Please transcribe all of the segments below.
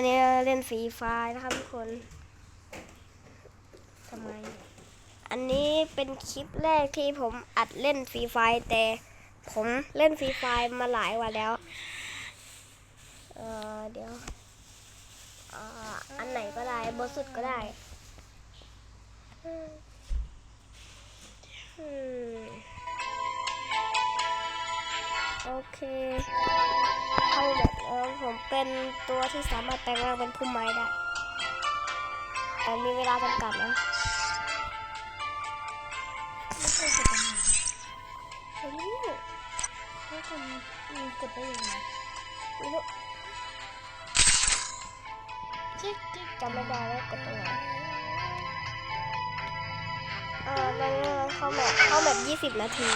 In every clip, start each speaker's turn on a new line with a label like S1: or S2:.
S1: วันนี้เล่นฟรีไฟนะครับทุกคน
S2: ทำไม
S1: อันนี้เป็นคลิปแรกที่ผมอัดเล่นฟรีไฟแต่ผมเล่นฟรีไฟมาหลายวันแล้ว เออเดี๋ยวอันไหนก็ได้เบอร์สุดก็ได้โอเคเข้าแบบแล้ว เป็นตัวที่สามารถแปลงร่างเป็นพุ่มไม้ได้แต่มีเวลาจำกัดนะ
S2: ไม่เคยกดยังไง
S1: ไม่รู้
S2: แล้วคนมีกดได้ยังไง
S1: ไม่รู้
S2: จิ๊กจิ๊ก
S1: จำไม่ได้ว่ากดตรงไหนเออแล้วเข้าแบบเข้าแบบยี่สิบนาที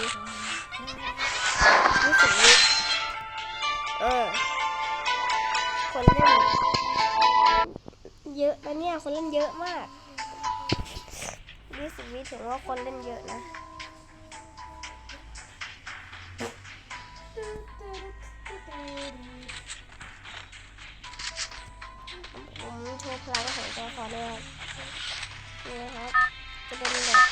S1: ยี่สิบวิเออ คนเล่น เยอะนะเนี่ยคนเล่นเยอะมากยี่สิบวิถึงว่าคนเล่นเยอะนะผมโชว์พลังของตัวคอเนี่ยนี่นะครับ จะเป็นแบบ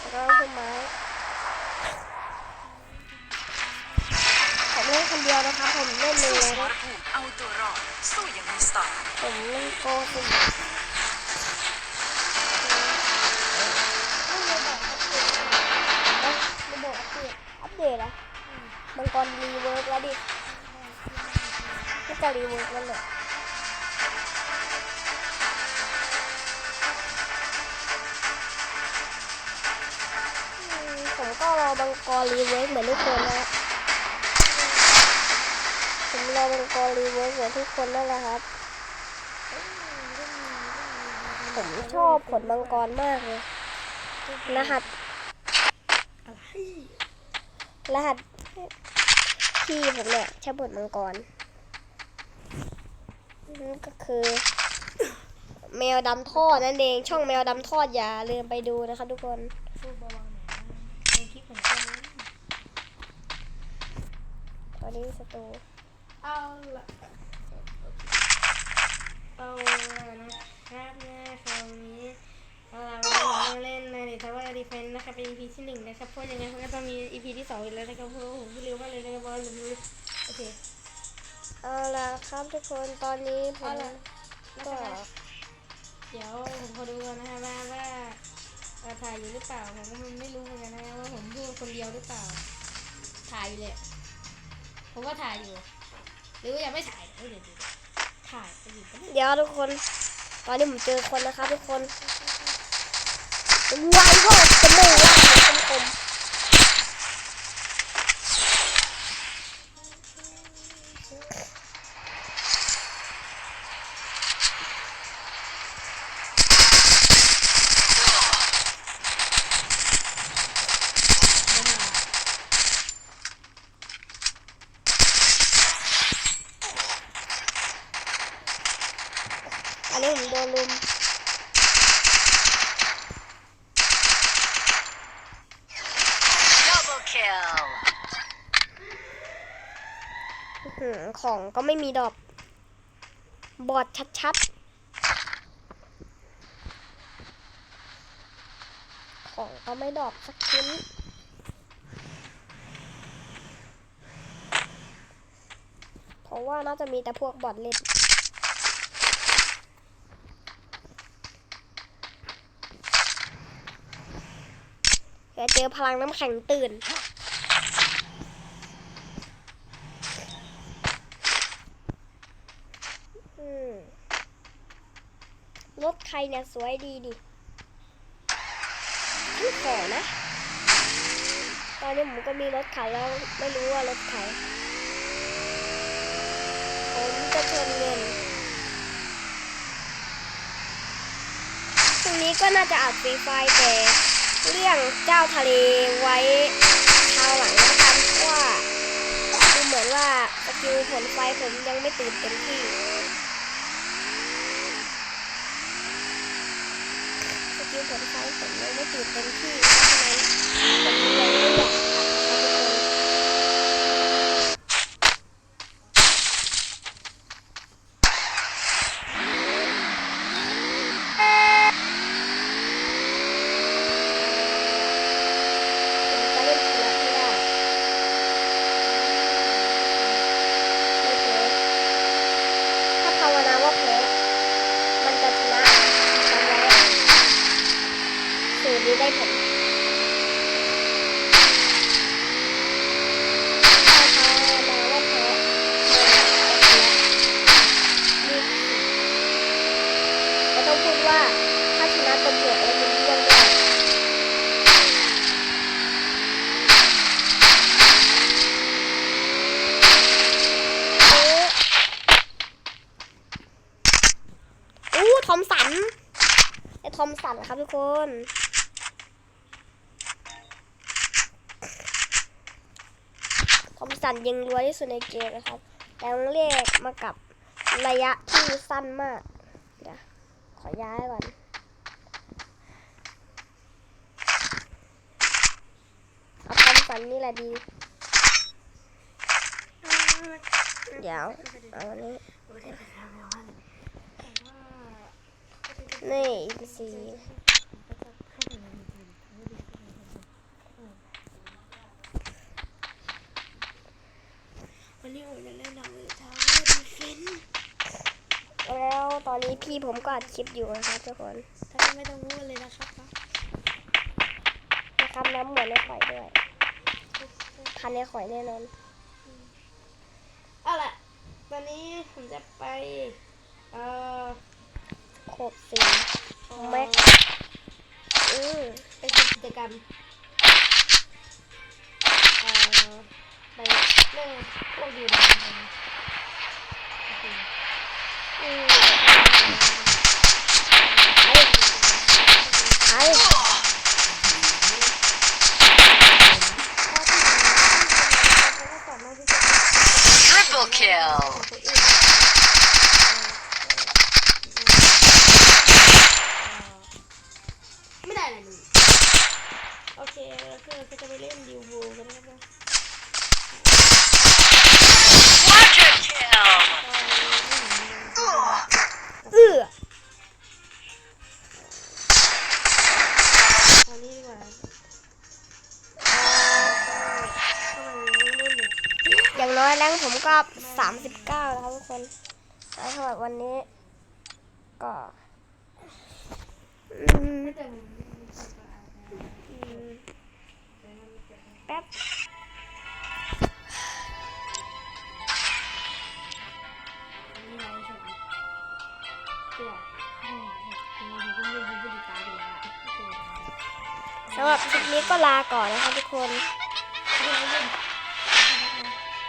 S1: แล้วก็ขึ้นไม้ เล่นคนเดียวนะครับ ผมเล่นเลย
S3: สู้สม
S1: นะ
S3: รภูมิเอาตัวรอดสู้อย่างมีสไตล์
S1: ผมเล่นโกสุดระบบอัปเดตอัปเดตอะมังกรรีเวิร์กแล้วดิก็จะรีเวิร์กแล้วแหละอืมผมก็รอมังกรรีเวิร์กเหมือนทุกคนนะ รอมังกรรีเวิร์กเหมือนทุกคนนั่นแหละครับ ผมชอบผลมังกรมากเลยรหัส
S2: อะร
S1: หัสพี่ผมเนี่ยชอบบทมังกรนั่นก็คือ แมวดำทอดนั่นเอง ช่องแมวดำทอดอย่าลืมไปดูนะคะทุกคน
S2: พูดเบาๆหน่อยนะเป็นคลิปเหมือนกัน
S1: ตอนนี้สตู
S2: ละเอาละนะครับนี่ยคราวนี้เอาละเราเล่นในเดทาวเวอร์ดีเฟนนะครับเป็น EP ที่หนึ่งนะครับเพราะยังไงมันก็ต้องมี EP ที่สองอีกแล้วนะครับเพราะว่าผมพูดเร็วมากเลยนะครับเพราะว่าผมรู้โอเค
S1: เอาล่ะครับทุกคนตอนนี้ผ
S2: เอา
S1: ม
S2: ล่ะ
S1: ก็
S2: เดี๋ยวผมขอดูก่อนนะฮะว่าว่าเอ่อถ่ายอยู่หรือเปล่าผมก็ไม่รู้เหมือนกันนะว่าผมพูดคนเดียวหรือเปล่า ถ่ายอยู่เลยผมว่าถ่ายอยู่ หรือยังไม่ถ่ายเดี๋ยวถ่ายไปอยู่ก็ไม่
S1: เดี๋ยวทุกคน ตอนนี้ผมเจอคนนะครับทุกคนไวก็จมูกว่าคม ของก็ไม่มีดอก บอดชัดๆ ของก็ไม่ดอกสักชิ้น เพราะว่าน่าจะมีแต่พวกบอดเล่นเดี๋ยวเจอพลังน้ำแข็งตื่น อืม รถใครเนี่ยสวยดีดิฉันขอนะ ตอนนี้ผมก็มีรถขายแล้วไม่รู้ว่ารถใครผมจะชนเงินพรุ่งนี้ก็น่าจะอัดฟรีไฟแต่เรื่องเจ้าทะเลไว้คราวหลังแล้วกันเพราะว่าดูเหมือนว่าสกิลผลไฟผมยังไม่ตื่นเต็มที่ สกิลผลไฟผมยังไม่ตื่นเต็มที่เพราะฉะนั้นผมยังไม่อยากอัดนะครับทุกคน ผมถ้าเขามาว่าแพ้นี่ก็ต้องพูดว่าถ้าชนะตัวเกียวเองเป็นเรื่องด้วยเอ๊ะอู้ทอมสัน ไอ้ทอมสันครับทุกคนทอมสันยิงรัวที่สุดในเกมนะครับแต่ต้องเรียกมากับระยะที่สั้นมาก เดี๋ยว ขอย้ายก่อนเอาทอมสันนี่แหละดี เดี๋ยว เอาอันนี้ นี่อินซี
S2: วันนี้ผมจะเล่นหนังมือทาวเวอร์ดีเฟน
S1: แล้วตอนนี้พี่ผมก็อัดคลิปอยู่นะครับทุกคน
S2: ถ้าไม่ต้องพูดเลยนะครับ
S1: นะครับน้ำเหมือนในข่อยด้วยทันในข่อยแน่นอน
S2: เอาล่ะวันนี้ผมจะไป เอ่อ
S1: โคบสีแม็กอือ
S2: ไปทำกิจกรรมเอ่อไปเรื่องพวกดีนะ
S1: อือไอ้ไอ้
S3: Triple
S2: แล้วก็จะไปเล่นดิวโบกันนะครับ
S3: Quadra kill
S1: เอื้อ
S2: ตอนนี้ดีกว่าเข้ามาเล่นเลย
S1: อย่างน้อยแรงผมก็สามสิบเก้าแล้วครับทุกคนแล้วสำหรับวันนี้ ก็ อืม
S2: แต่
S1: อะสำหรับคลิปนี้ก็ลาก่อนนะครับทุกค
S2: น